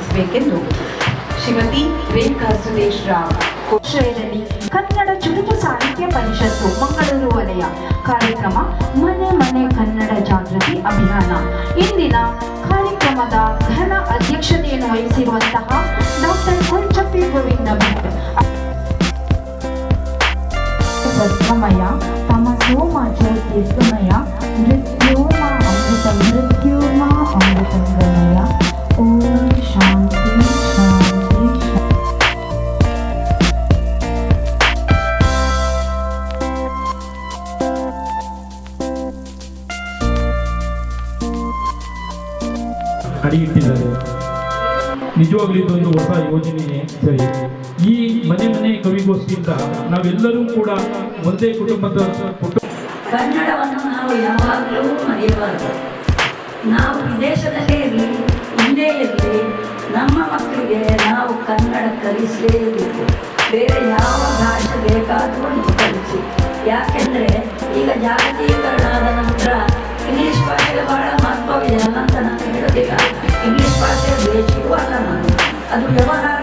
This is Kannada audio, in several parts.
ಸ್ವಾಗತಿಸಬೇಕೆಂದು ಶ್ರೀಮತಿ ರೇಖಾ ಸುರೇಶ್ ರಾವ್ ಕನ್ನಡ ಚುಟುಕು ಸಾಹಿತ್ಯ ಪರಿಷತ್ತು, ಮಂಗಳೂರು ವಲಯ. ಕಾರ್ಯಕ್ರಮ, ಮನೆ ಮನೆ ಕನ್ನಡ ಜಾಗೃತಿ ಅಭಿಯಾನ. ಇಂದಿನ ಕಾರ್ಯಕ್ರಮದ ಘನ ಅಧ್ಯಕ್ಷತೆಯನ್ನು ವಹಿಸಿರುವಂತಹ ಡಾಕ್ಟರ್ ಕೊಂಚಪ್ಪಿ ಗೋವಿಂದ ಭಟ್. ಸತ್ಯಮಯ ತಮಸೋಮ ಜ್ಯೋತಿರ್ಗಮಯ ಮೃತ್ಯೋಮ ಅಡಿಯಿಟ್ಟಿದ್ದಾರೆ ನಿಜವಾಗ್ಲೂ ಇದೊಂದು ಹೊಸ ಯೋಜನೆ ಸರಿ. ಈ ಮನೆ ಮನೆ ಕವಿಗೋಷ್ಠಿಯಿಂದ ನಾವೆಲ್ಲರೂ ಕೂಡ ಒಂದೇ ಕುಟುಂಬದ ಕುಟುಂಬ ಕನ್ನಡವನ್ನು ನಾವು ಯಾವಾಗಲೂ ಮರೆಯಬಾರದು. ನಾವು ವಿದೇಶದಲ್ಲೇ ಇರಲಿ ಇರಲಿ, ನಮ್ಮ ಮಕ್ಕಳಿಗೆ ನಾವು ಕನ್ನಡ ಕಲಿಸಲೇಬೇಕು. ಬೇರೆ ಯಾವ ಭಾಷೆ ಬೇಕಾದರೂ ನೀವು ಕಲಿಸಿ. ಯಾಕೆಂದರೆ ಈಗ ಜಾಗತೀಕರಣ ಆದ ನಂತರ ಇಂಗ್ಲೀಷ್ ಭಾಷೆಗೆ ಬಹಳ Aduh!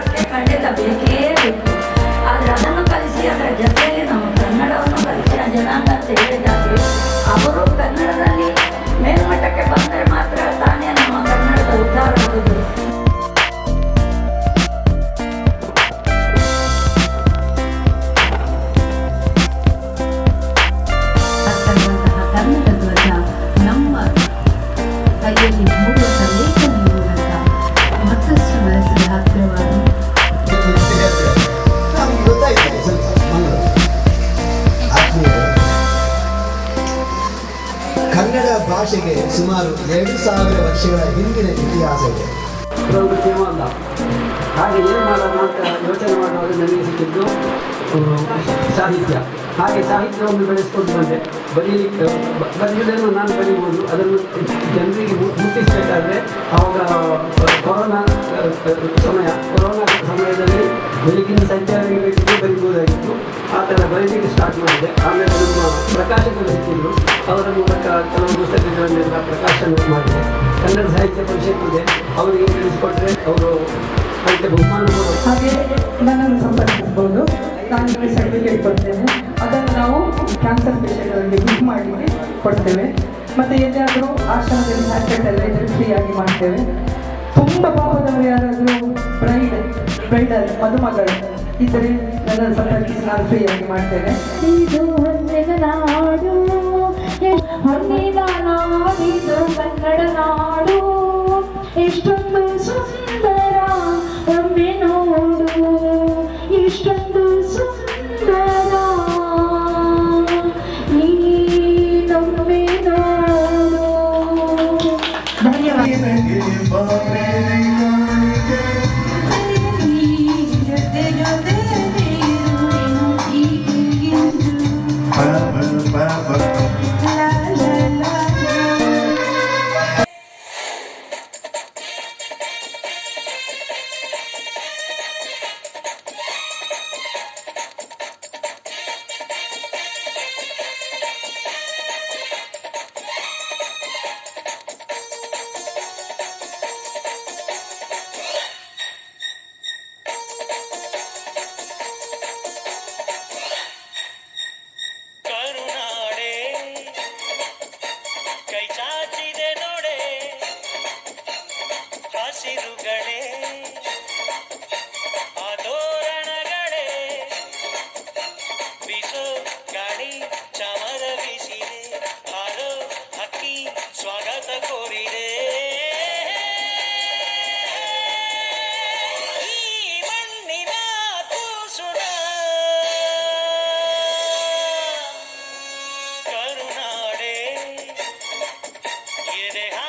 ಭಾಷೆಗೆ ಸುಮಾರು ಎರಡು ಸಾವಿರ ವರ್ಷಗಳ ಹಿಂದಿನ ಇತಿಹಾಸ ಇದೆ. ಅಲ್ಲ. ಹಾಗೆ ಏನು ಮಾಡೋಣ ಅಂತ ಯೋಚನೆ ಮಾಡುವಾಗ ನನಗೆ ಸಿಕ್ಕಿದ್ದು ಸಾಹಿತ್ಯ. ಹಾಗೆ ಸಾಹಿತ್ಯವನ್ನು ಬೆಳೆಸ್ಕೊಂಡು ಬಂದೆ. ಬರೀಲಿಕ್ಕೆ ಬರೆಯುವುದನ್ನು ನಾನು ಬರೀಬೋದು ಅದನ್ನು ಜನರಿಗೆ ಮುಟ್ಟಿಸಬೇಕಾದ್ರೆ ಆವಾಗ ಕೊರೋನಾ ಸಮಯ, ಕೊರೋನಾ ಸಮಯದಲ್ಲಿ ಬೆಳಗಿನ ಸಂಚಾರಿಗಳಿಗೆ ಬರೀಬೋದಾಗಿತ್ತು ಆ ಥರ ಬರೀಲಿಕ್ಕೆ ಸ್ಟಾರ್ಟ್ ಮಾಡಿದೆ. ಆಮೇಲೆ ನಮ್ಮ ಪ್ರಕಾಶಕರು ಸಿಕ್ಕಿದ್ರು ಅವರ ಮೂಲಕ ಕೆಲವು ಪುಸ್ತಕಗಳನ್ನೆಲ್ಲ ಪ್ರಕಾಶನ ಮಾಡಿದೆ. ಕನ್ನಡ ಸಾಹಿತ್ಯ ಪರಿಷತ್ ಇದೆ. ಅವರಿಗೆ ತಿಳಿಸಿಕೊಟ್ರೆ ಅವರು ಅದಕ್ಕೆ ಬಹುಮಾನ ಹಾಗೆ ನನ್ನನ್ನು ಸಂಪರ್ಕಿಸ್ಬೋದು ನಾನು ಸರ್ಟಿಫಿಕೇಟ್ ಕೊಡ್ತೇನೆ ನಾವು ಕ್ಯಾನ್ಸರ್ ಪೇಷೆಂಟ್ಗಳಿಗೆ ಬುಕ್ ಮಾಡಿ ಕೊಡ್ತೇವೆ. ಮತ್ತು ಎಲ್ಲಿಯಾದರೂ ಆಶ್ರಮದಲ್ಲಿ ಹಾಸ್ಪಿಟಲ್ ಫ್ರೀಯಾಗಿ ಮಾಡ್ತೇವೆ. ತುಂಬ ಪಾಪದವರು ಯಾರಾದರೂ ಬ್ರೈಡ್ ಬ್ರೈಡಲ್ ಮದುಮಗಳು ಇದ್ದರೆ ನನ್ನ ಸಂಪರ್ಕಿಸಿ ನಾನು ಫ್ರೀಯಾಗಿ ಮಾಡ್ತೇನೆ. ಇದು ನಾಡು ಕನ್ನಡ ನಾಡು. Alejandro.